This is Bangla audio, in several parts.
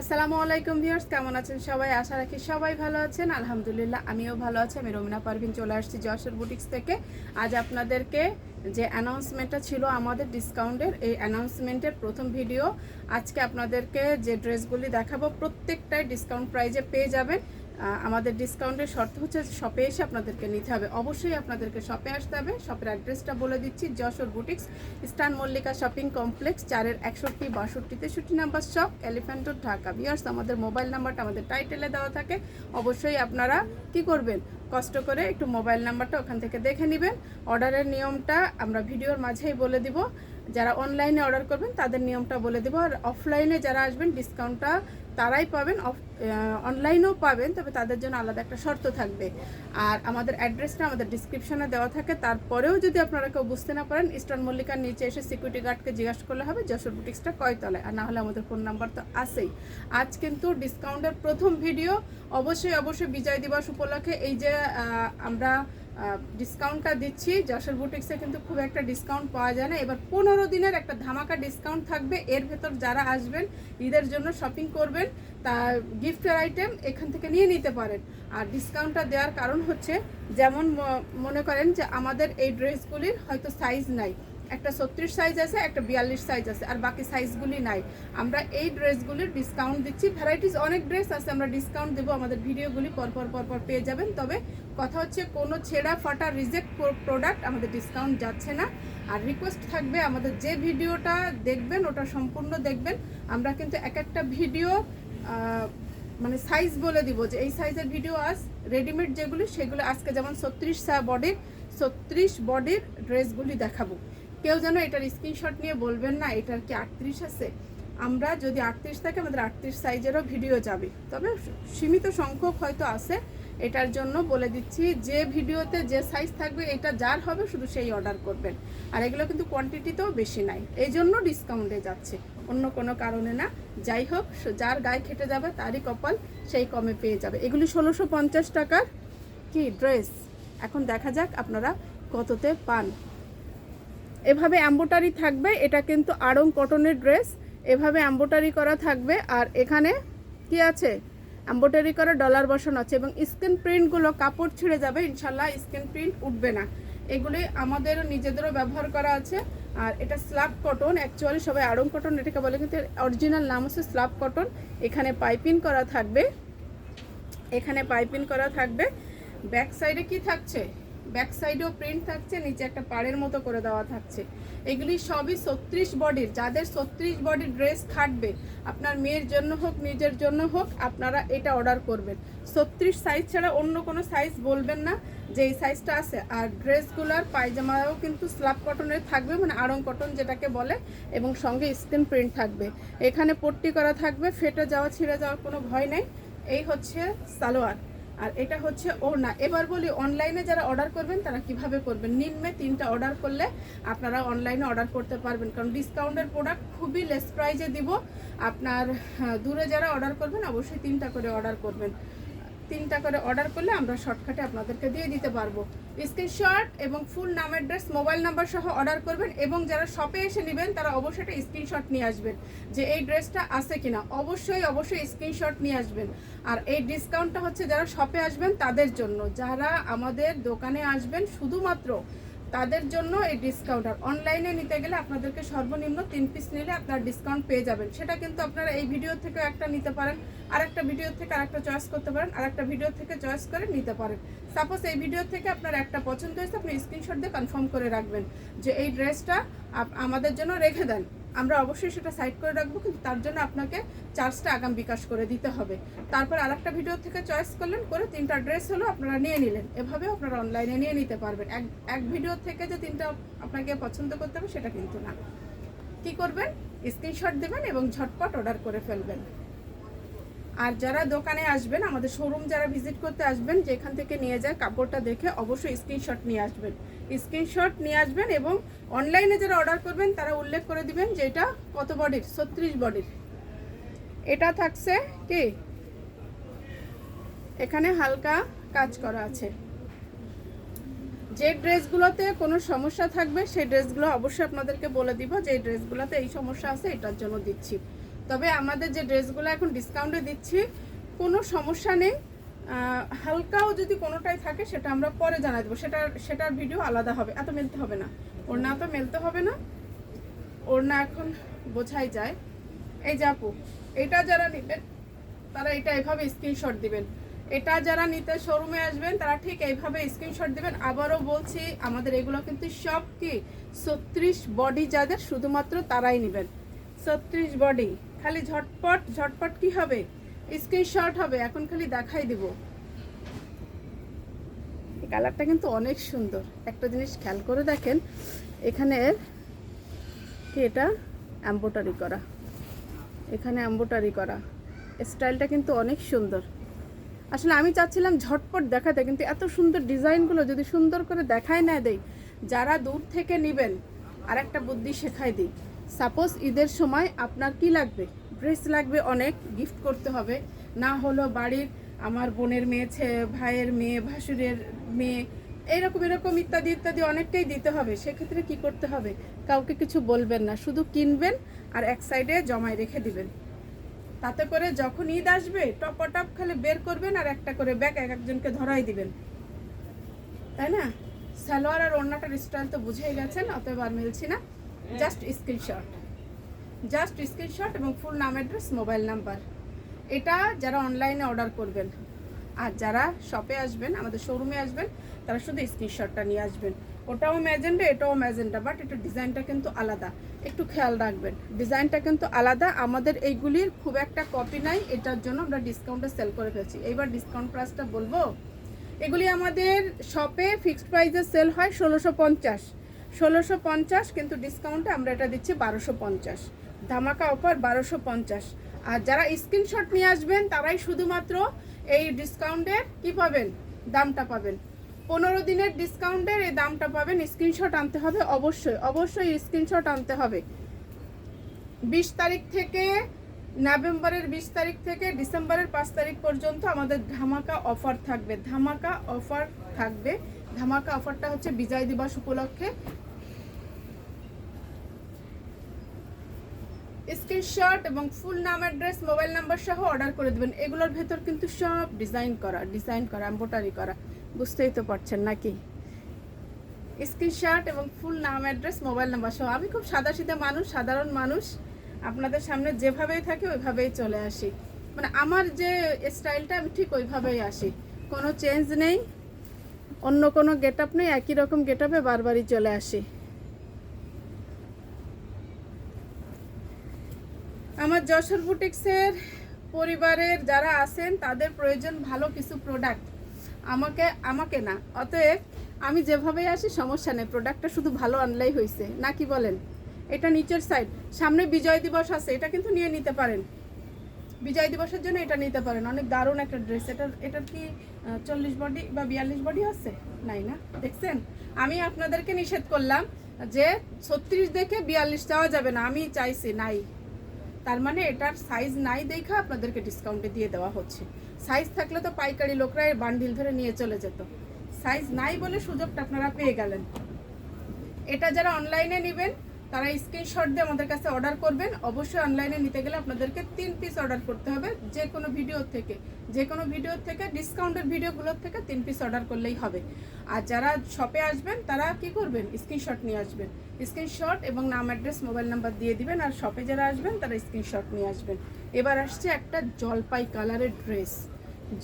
আসসালামু আলাইকুম ভিউয়ার্স, কেমন আছেন সবাই? আশা রাখি সবাই ভালো আছেন। আলহামদুলিল্লাহ, আমিও ভালো আছি। আমি রমিনা পারভিন চলে আসছি যশোর বুটিক্স থেকে। আজ আপনাদেরকে যে অ্যানাউন্সমেন্টটা ছিল আমাদের ডিসকাউন্টের এই অ্যানাউন্সমেন্টের প্রথম ভিডিও আজকে আপনাদেরকে যে ড্রেসগুলি দেখাবো, প্রত্যেকটাই ডিসকাউন্ট প্রাইজে পেয়ে যাবেন। আমাদের ডিসকাউন্টের শর্ত হচ্ছে শপে এসে আপনাদেরকে নিতে হবে। অবশ্যই আপনাদেরকে শপে আসতে হবে। শপের অ্যাড্রেসটা বলে দিচ্ছি, Jessore boutiques, eastern Mallika shopping complex, চারের একষট্টি, বাষট্টি, তেষট্টি নাম্বার শপ, এলিফ্যান্ট, ঢাকা। বিয়ার্স আমাদের মোবাইল নাম্বারটা আমাদের টাইটেলে দেওয়া থাকে। অবশ্যই আপনারা কি করবেন? কষ্ট করে একটু মোবাইল নাম্বারটা ওখান থেকে দেখে নেবেন। অর্ডারের নিয়মটা আমরা ভিডিওর মাঝেই বলে দিব। যারা অনলাইনে অর্ডার করবেন, তাদের নিয়মটা বলে দেবো। আর অফলাইনে যারা আসবেন, ডিসকাউন্টটা তারাই পাবেন অনলাইনেও পাবেন, তবে তাদের জন্য আলাদা একটা শর্ত থাকবে। আর আমাদের অ্যাড্রেসটা আমাদের ডিসক্রিপশনে দেওয়া থাকে, তারপরেও যদি আপনারা কেউ বুঝতে না পারেন ইস্টার্ন মল্লিকার নিচে এসে সিকিউরিটি গার্ডকে জিজ্ঞাসা করলে হবে, যশোর বুটিক্সটা কয়তলায়, আর না হলে আমাদের ফোন নাম্বার তো আছেই। আজ কিন্তু ডিসকাউন্টের প্রথম ভিডিও অবশ্যই অবশ্যই বিজয় দিবস উপলক্ষে এই যে আমরা ডিসকাউন্টটা দিচ্ছি। যশোর বুটিক্সে কিন্তু খুব একটা ডিসকাউন্ট পাওয়া যায় না। এবার পনেরো দিনের একটা ধামাকা ডিসকাউন্ট থাকবে। এর ভেতর যারা আসবেন, ঈদের জন্য শপিং করবেন, তা গিফটের আইটেম এখান থেকে নিয়ে নিতে পারেন। আর ডিসকাউন্টটা দেওয়ার কারণ হচ্ছে, যেমন মনে করেন যে আমাদের এই ড্রেসগুলির হয়তো সাইজ নাই। একটা ছত্রিশ সাইজ আছে, একটা বিয়াল্লিশ সাইজ আছে, আর বাকি সাইজগুলি নাই। আমরা এই ড্রেসগুলির ডিসকাউন্ট দিচ্ছি। ভ্যারাইটিস অনেক ড্রেস আছে, আমরা ডিসকাউন্ট দেবো। আমাদের ভিডিওগুলি পরপর পরপর পেয়ে যাবেন। তবে কথা হচ্ছে, কোনো ছেঁড়া ফাটা রিজেক্ট প্রোডাক্ট আমাদের ডিসকাউন্ট যাচ্ছে না। আর রিকোয়েস্ট থাকবে আমাদের যে ভিডিওটা দেখবেন, ওটা সম্পূর্ণ দেখবেন। আমরা কিন্তু এক একটা ভিডিও মানে সাইজ বলে দিব যে, এই সাইজের ভিডিও আজ রেডিমেড যেগুলি, সেগুলো আজকে যেমন ছত্রিশ সা বডির ছত্রিশ বডির ড্রেসগুলি দেখাবো। কেউ যেন এটার স্ক্রিনশট নিয়ে বলবেন না, এটার কি আটত্রিশ আছে? আমরা যদি আটত্রিশ থাকে, আমাদের আটত্রিশ সাইজেরও ভিডিও যাবে। তবে সীমিত সংখ্যক হয়তো আছে। এটার জন্য বলে দিচ্ছি, যে ভিডিওতে যে সাইজ থাকবে, এটা যার হবে শুধু সেই অর্ডার করবেন। আর এগুলো কিন্তু কোয়ান্টিটিতেও বেশি নাই। এই জন্য ডিসকাউন্টে যাচ্ছে। অন্য কোনো কারণে না। যাই হোক, যার গায়ে খেটে যাবে, তারই কপাল সেই কমে পেয়ে যাবে। এগুলি ষোলোশো পঞ্চাশ টাকার কি ড্রেস এখন দেখা যাক আপনারা কততে পান। এভাবে অ্যাম্বোটারি থাকবে, এটা কিন্তু আড়ং কটনের ড্রেস এভাবে অ্যাম্বোটারি করা থাকবে। আর এখানে কি আছে? অ্যাম্বোটারি করা ডলার বসানো আছে এবং স্ক্রিন প্রিন্টগুলো কাপড় ছিঁড়ে যাবে, ইনশাল্লাহ স্ক্রিন প্রিন্ট উঠবে না। এগুলি আমাদের নিজেদেরও ব্যবহার করা আছে। আর এটা স্ল্যাব কটন অ্যাকচুয়ালি সবাই আড়ং কটন এটাকে বলে, কিন্তু অরিজিনাল নাম হচ্ছে স্ল্যাব কটন এখানে পাইপিং করা থাকবে। এখানে পাইপিং করা থাকবে। ব্যাক সাইডে কি থাকছে? ব্যাক সাইডেও প্রিন্ট থাকছে, নিচে একটা পাড়ের মতো করে দেওয়া থাকছে। এগুলি সবই ছত্রিশ বডির যাদের ছত্রিশ বডির ড্রেস খাটবে, আপনার মেয়ের জন্য হোক, নিজের জন্য হোক, আপনারা এটা অর্ডার করবেন। ছত্রিশ সাইজ ছাড়া অন্য কোনো সাইজ বলবেন না যে এই সাইজটা আছে। আর ড্রেসগুলোর পায়জামাও কিন্তু স্ল্যাব কটনের থাকবে মানে আড়ং কটন যেটাকে বলে, এবং সঙ্গে স্ক্রিন প্রিন্ট থাকবে। এখানে পট্টি করা থাকবে, ফেটে যাওয়া, ছিঁড়ে যাওয়ার কোনো ভয় নেই। এই হচ্ছে সালোয়ার। আর এটা হচ্ছে ওড়না। এবার বলি অনলাইনে যারা অর্ডার করবেন তারা কীভাবে করবেন? নিম্নে তিনটা অর্ডার করলে আপনারা অনলাইনে অর্ডার করতে পারবেন। কারণ ডিসকাউন্টের প্রোডাক্ট খুবই লেস প্রাইজে দিব। আপনার হ্যাঁ, দূরে যারা অর্ডার করবেন অবশ্যই তিনটা করে অর্ডার করবেন। তিনটা করে অর্ডার করলে আমরা শর্টকাটে আপনাদেরকে দিয়ে দিতে পারব। স্ক্রিনশট এবং ফুল নাম অ্যাড্রেস মোবাইল নাম্বার সহ অর্ডার করবেন এবং যারা শপে এসে নেবেন, তারা অবশ্যই একটা স্ক্রিনশট নিয়ে আসবেন যে এই ড্রেসটা আছে কিনা। অবশ্যই অবশ্যই স্ক্রিনশট নিয়ে আসবেন। আর এই ডিসকাউন্টটা হচ্ছে যারা শপে আসবেন, তাদের জন্য। যারা আমাদের দোকানে আসবেন, শুধুমাত্র তাদের জন্য এই ডিসকাউন্ট আর অনলাইনে নিতে গেলে আপনাদেরকে সর্বনিম্ন তিন পিস নিলে আপনারা ডিসকাউন্ট পেয়ে যাবেন। সেটা কিন্তু আপনারা এই ভিডিও থেকে একটা নিতে পারেন আর একটা ভিডিও থেকে আরেকটা চয়েস করতে পারেন আর একটা ভিডিও থেকে চয়েস করে নিতে পারেন। সাপোজ এই ভিডিও থেকে আপনার একটা পছন্দ হয়েছে, আপনি স্ক্রিনশট দিয়ে কনফার্ম করে রাখবেন যে এই ড্রেসটা আমাদের জন্য রেখে দেন। আমরা অবশ্যই সেটা সাইড করে রাখব, কিন্তু তার জন্য আপনাকে চার্জটা আগাম বিকাশ করে দিতে হবে। তারপর আরেকটা ভিডিও থেকে চয়েস করলেন, করে তিনটা ড্রেস হলো আপনারা নিয়ে নিলেন। এভাবে আপনারা অনলাইনে নিয়ে নিতে পারবেন। এক এক ভিডিও থেকে যে তিনটা আপনাকে পছন্দ করতে হবে, সেটা কিন্তু না। কি করবেন? স্ক্রিনশট দেবেন এবং ঝটপট অর্ডার করে ফেলবেন। আর যারা দোকানে আসবেন, আমাদের শোরুম যারা ভিজিট করতে আসবেন, যেখান থেকে নিয়ে যায় কাপড়টা দেখে অবশ্যই স্ক্রিনশট নিয়ে আসবেন। স্ক্রিনশট নিয়ে আসবেন এবং অনলাইনে যারা অর্ডার করবেন, তারা উল্লেখ করে দিবেন যে এটা কত বডির? ছত্রিশ বডির। এটা থাকছে কি? এখানে হালকা কাজ করা আছে। যে ড্রেসগুলোতে কোনো সমস্যা থাকবে, সেই ড্রেসগুলো অবশ্যই আপনাদেরকে বলে দিব যে ড্রেসগুলোতে এই সমস্যা আছে, এটার জন্য দিচ্ছি। তবে আমাদের যে ড্রেসগুলো এখন ডিসকাউন্টে দিচ্ছি, কোনো সমস্যা নেই। হালকাও যদি কোনোটাই থাকে, সেটা আমরা পরে জানাই দেবো। সেটার সেটার ভিডিও আলাদা হবে। এত মেলতে হবে না। ওর না তো মেলতে হবে না। ওর না এখন বোঝাই যায়। এই যে আপু, এটা যারা নেবেন, তারা এটা এভাবে স্ক্রিনশট দিবেন। এটা যারা নিতে শোরুমে আসবেন, তারা ঠিক এইভাবে স্ক্রিনশট দিবেন। আবারও বলছি, আমাদের এগুলো কিন্তু সব কি? ছত্রিশ বডি যাদের, শুধুমাত্র তারাই নেবেন। ছত্রিশ বডি খালি ঝটপট ঝটপট কি হবে? স্ক্রিনশট হবে, এখন খালি দেখাই দিব। এই কালারটা কিন্তু অনেক সুন্দর। একটা জিনিস খেয়াল করে দেখেন, এখানে কি এটা? এম্বোটারি করা। এখানে এম্বোটারি করা। স্টাইলটা কিন্তু অনেক সুন্দর। আসলে আমি চাচ্ছিলাম ঝটপট দেখাতে, কিন্তু এত সুন্দর ডিজাইনগুলো যদি সুন্দর করে দেখায় না দেই, যারা দূর থেকে নেবেন আর একটা বুদ্ধি শেখাই দিই। সাপোজ ঈদের সময় আপনার কি লাগবে? ড্রেস লাগবে, অনেক গিফট করতে হবে। না হলো বাড়ির আমার বোনের মেয়ে, ছে- ভাইয়ের মেয়ে, ভাসুরের মেয়ে, এরকম এরকম ইত্যাদি ইত্যাদি অনেকটাই দিতে হবে। সেক্ষেত্রে কি করতে হবে? কাউকে কিছু বলবেন না, শুধু কিনবেন আর এক সাইডে জমায় রেখে দিবেন। তাতে করে যখন ঈদ আসবে টপ খালি বের করবেন আর একটা করে ব্যাগ এক একজনকে ধরাই দিবেন। তাই না? সালোয়ার আর ওড়নাটার স্টাইল তো বুঝেই গেছেন, অতএব আর মিলছি না। জাস্ট স্ক্রিনশট জাস্ট স্ক্রিনশট এবং ফুল নাম অ্যাড্রেস মোবাইল নাম্বার এটা যারা অনলাইনে অর্ডার করবেন, আর যারা শপে আসবেন, আমাদের শোরুমে আসবেন, তারা শুধু স্ক্রিনশটটা নিয়ে আসবেন। ওটাও ম্যাজেন্ডা এটাও ম্যাজেন্ডা বাট এটা ডিজাইনটা কিন্তু আলাদা। একটু খেয়াল রাখবেন ডিজাইনটা কিন্তু আলাদা। আমাদের এইগুলির খুব একটা কপি নাই, এটার জন্য আমরা ডিসকাউন্টে সেল করে ফেলছি। এইবার ডিসকাউন্ট প্রাইসটা বলব, এগুলি আমাদের শপে ফিক্সড প্রাইসে সেল হয় ষোলোশো পঞ্চাশ। ষোলোশো পঞ্চাশ, কিন্তু ডিসকাউন্টে আমরা এটা দিচ্ছি বারোশো পঞ্চাশ। ধামাকা অফার বারোশো পঞ্চাশ। আর যারা স্ক্রিনশট নিয়ে আসবেন, তারাই শুধুমাত্র এই ডিসকাউন্টের কি পাবেন? দামটা পাবেন। পনেরো দিনের ডিসকাউন্টের এই দামটা পাবেন। স্ক্রিনশট আনতে হবে অবশ্যই অবশ্যই স্ক্রিনশট আনতে হবে। বিশ তারিখ থেকে, নভেম্বরের বিশ তারিখ থেকে ডিসেম্বরের পাঁচ তারিখ পর্যন্ত আমাদের ধামাকা অফার থাকবে। ধামাকা অফার থাকবে। ধামাকা অফারটা হচ্ছে বিজয় দিবস উপলক্ষে। স্ক্রিনশট এবং ফুল নাম অ্যাড্রেস, মোবাইল নাম্বার সহ অর্ডার করে দেবেন। এগুলোর ভেতর কিন্তু সব ডিজাইন করা ডিজাইন করা এম্বোটারি করা। বুঝতেই তো পারছেন নাকি? স্ক্রিনশট এবং ফুল নাম অ্যাড্রেস, মোবাইল নাম্বার সহ। আমি খুব সাদাসিধা মানুষ, সাধারণ মানুষ। আপনাদের সামনে যেভাবেই থাকি, ওইভাবেই চলে আসি। মানে আমার যে স্টাইলটা, আমি ঠিক ওইভাবেই আসি। কোনো চেঞ্জ নেই, অন্য কোনো গেট আপ নেই, একই রকম গেট আপে বারবারই চলে আসি আমার যশোর বুটিক্সের পরিবারের যারা আছেন, তাদের প্রয়োজন ভালো কিছু প্রোডাক্ট আমাকে আমাকে না। অতএব আমি যেভাবেই আসি, সমস্যা নেই। প্রোডাক্টটা শুধু ভালো আনলেই হয়েছে না, কি বলেন? এটা নিচের সাইড সামনে বিজয় দিবস আছে, এটা কিন্তু নিয়ে নিতে পারেন। বিজয় দিবসের জন্য এটা নিতে পারেন। অনেক দারুণ একটা ড্রেস এটার এটার কি চল্লিশ বডি বা বিয়াল্লিশ বডি আছে? নাই না? দেখছেন? আমি আপনাদেরকে নিষেধ করলাম যে ছত্রিশ দেখে বিয়াল্লিশ চাওয়া যাবে না। আমি চাইছি নাই। তার মানে এটার সাইজ নাই দেখা আপনাদেরকে ডিসকাউন্টে দিয়ে দেওয়া হচ্ছে। সাইজ থাকলে তো পাইকারি লোকরা এর বান্ডিল ধরে নিয়ে চলে যেত। সাইজ নাই বলে সুযোগটা আপনারা পেয়ে গেলেন। এটা যারা অনলাইনে নেবেন তারা স্ক্রিনশট দিয়ে আমাদের কাছে অর্ডার করবেন। অবশ্যই অনলাইনে নিতে গেলে আপনাদেরকে তিন পিস অর্ডার করতে হবে। যে কোনো ভিডিও থেকে যে কোনো ভিডিও থেকে ডিসকাউন্টের ভিডিওগুলোর থেকে তিন পিস অর্ডার করলেই হবে। আর যারা শপে আসবেন, তারা কি করবেন? স্ক্রিনশট নিয়ে আসবেন। স্ক্রিনশট এবং নাম অ্যাড্রেস মোবাইল নাম্বার দিয়ে দিবেন। আর শপে যারা আসবেন, তারা স্ক্রিনশট নিয়ে আসবেন। এবার আসছে একটা জলপাই কালারের ড্রেস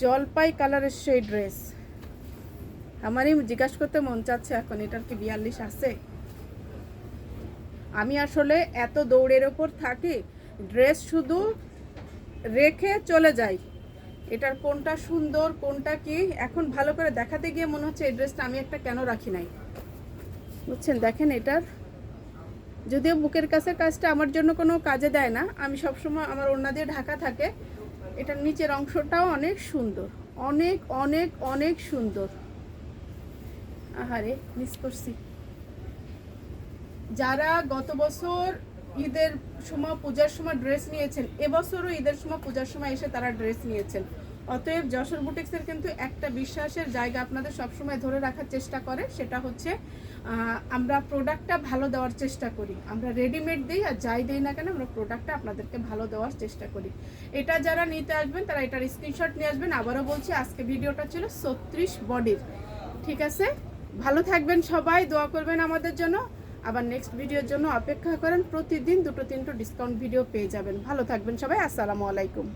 জলপাই কালারের সেই ড্রেস আমারই জিজ্ঞাসা করতে মন চাচ্ছে, এখন এটার কি বিয়াল্লিশ আছে? আমি আসলে এত দৌড়ের ওপর থাকি ড্রেস শুধু রেখে চলে যাই। এটার কোনটা সুন্দর, কোনটা কি? এখন ভালো করে দেখাতে গিয়ে মনে হচ্ছে এই ড্রেসটা আমি একটা কেন রাখি নাই। বুঝছেন? দেখেন এটার। যদিও বুকের কাছে কাজটা আমার জন্য কোনো কাজে দেয় না, আমি সবসময় আমার ওড়না দিয়ে ঢাকা থাকে। এটার নিচের অংশটাও অনেক সুন্দর, অনেক অনেক অনেক সুন্দর। আহারে মিস করছি। যারা গত বছর ঈদের সময় পূজার সময় ড্রেস নিয়েছেন, এবছরও ঈদের সময় পূজার সময় এসে তারা ড্রেস নিয়েছেন। অতএব যশোর বুটিক্সের কিন্তু একটা বিশ্বাসের জায়গা আপনাদের সবসময় ধরে রাখার চেষ্টা করে, সেটা হচ্ছে আমরা প্রোডাক্টটা ভালো দেওয়ার চেষ্টা করি। আমরা রেডিমেড দিই আর যাই দিই না কেন, আমরা প্রোডাক্টটা আপনাদেরকে ভালো দেওয়ার চেষ্টা করি। এটা যারা নিতে আসবেন, তারা এটার স্ক্রিনশট নিয়ে আসবেন। আবারও বলছি, আজকে ভিডিওটা ছিল ছত্রিশ বডির ঠিক আছে? ভালো থাকবেন সবাই, দোয়া করবেন আমাদের জন্য। আবার নেক্সট ভিডিওর জন্য অপেক্ষা করেন, প্রতিদিন দুটো তিনটো ডিসকাউন্ট ভিডিও পেয়ে যাবেন। ভালো থাকবেন সবাই, আসসালামু আলাইকুম।